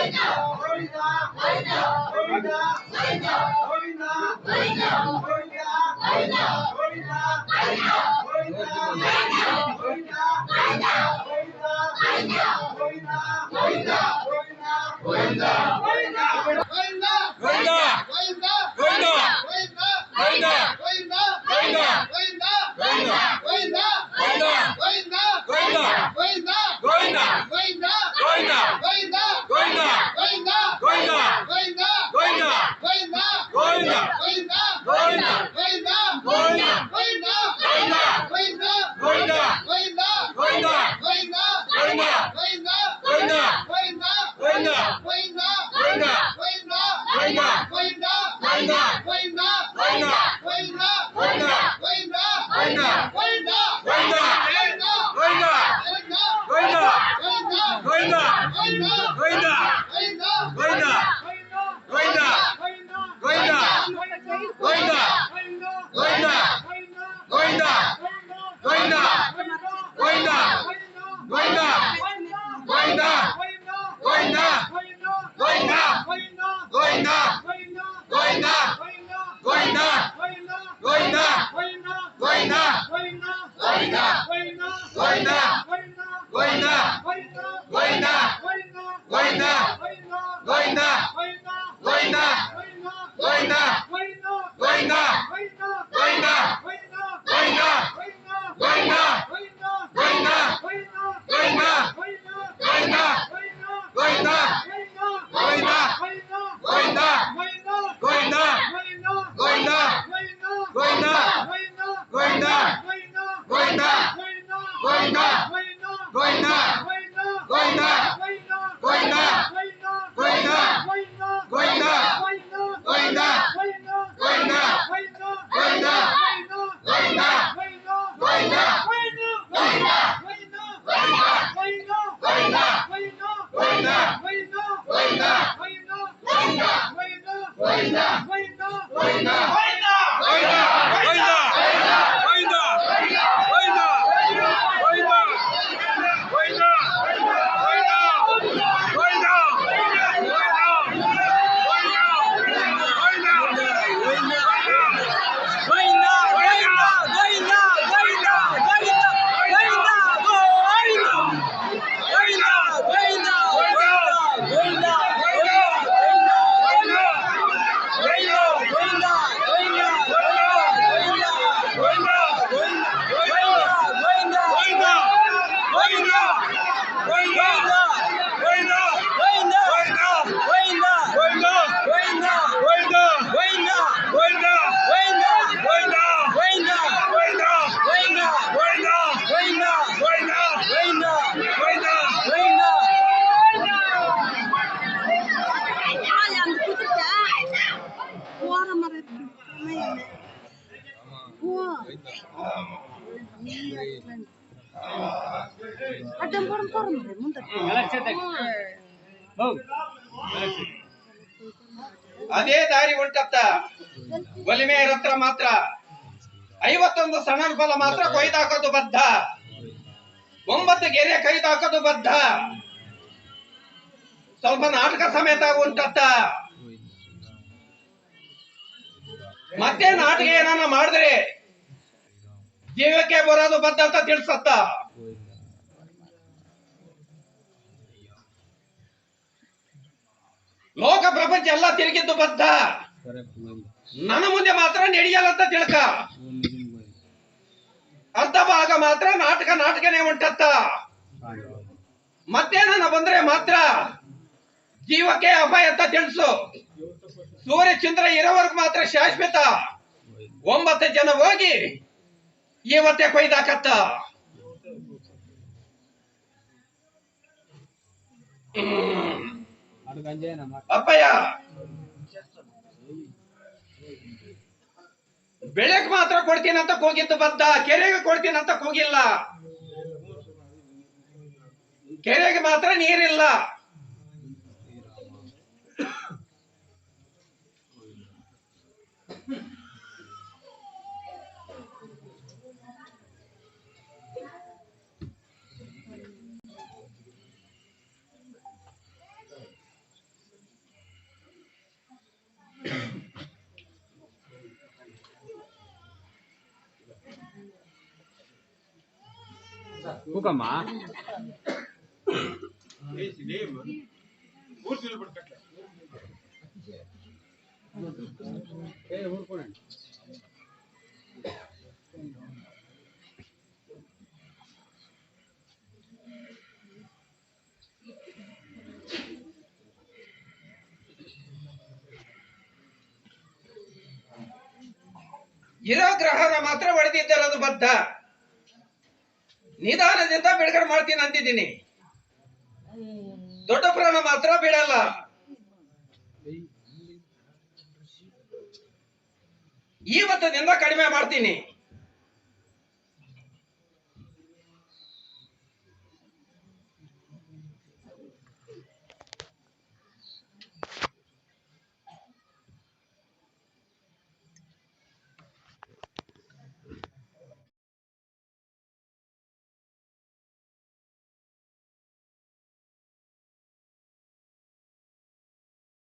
Right now. ಅದೇ ದಾರಿ ಉಂಟತ್ತ ಒಲಿಮೆ ಇರತ್ರ ಮಾತ್ರ. ಐವತ್ತೊಂದು ಸಣ್ಣ ಫಲ ಮಾತ್ರ ಕೊಯ್ದಾಕೋದು ಬದ್ಧ. ಒಂಬತ್ತು ಗೆರೆ ಕೈದಾಕೋದು ಬದ್ಧ. ಸ್ವಲ್ಪ ನಾಟಕ ಸಮೇತ ಉಂಟತ್ತ ಮತ್ತೆ ನಾಟಕ ಏನಾನ ಮಾಡಿದ್ರೆ ಜೀವಕ್ಕೆ ಬರೋದು ಬದ್ಧ ಅಂತ ತಿಳಿಸತ್ತ? ಲೋಕ ಪ್ರಪಂಚ ಎಲ್ಲ ತಿರುಗಿದ್ದು ಬದ್ಧ ನನ್ನ ಮುಂದೆ ಮಾತ್ರ ನಡೆಯಲ್ಲ ಅಂತ ತಿಳ್ಕ. ಅರ್ಧ ಭಾಗ ಮಾತ್ರ ನಾಟಕ ನಾಟಕನೇ ಉಂಟತ್ತ ಮತ್ತೆ ನನ್ನ ಬಂದ್ರೆ ಮಾತ್ರ ಜೀವಕ್ಕೆ ಅಪಾಯ ಅಂತ ತಿಳಿಸು. ಸೂರ್ಯ ಚಂದ್ರ ಇರೋವರೆಗೂ ಮಾತ್ರ ಶಾಶ್ವತ. ಒಂಬತ್ತು ಜನ ಹೋಗಿ ಇವತ್ತೆ ಕೊಯ್ದಾಕತ್ತ. ಅಪ್ಪಯ್ಯ ಬೆಳಕ್ ಮಾತ್ರ ಕೊಡ್ತೀನಿ ಅಂತ ಹೋಗಿದ್ದು ಬದ್ದ ಕೆರೆಗೆ ಕೊಡ್ತೀನಿ ಅಂತ ಹೋಗಿಲ್ಲ ಕೆರೆಗೆ ಮಾತ್ರ ನೀರಿಲ್ಲ. ಕೂಕಮ್ಮ ಇರೋ ಗ್ರಹನ ಮಾತ್ರ ಹೊಡೆದಿದ್ದರದು ಬದ್ಧ. ನಿಧಾನದಿಂದ ಬಿಡುಗಡೆ ಮಾಡ್ತೀನಿ ಅಂತಿದ್ದೀನಿ. ದೊಡ್ಡ ಪ್ರಾಣ ಮಾತ್ರ ಬಿಡಲ್ಲ ಇವತ್ತದಿಂದ ಕಡಿಮೆ ಮಾಡ್ತೀನಿ.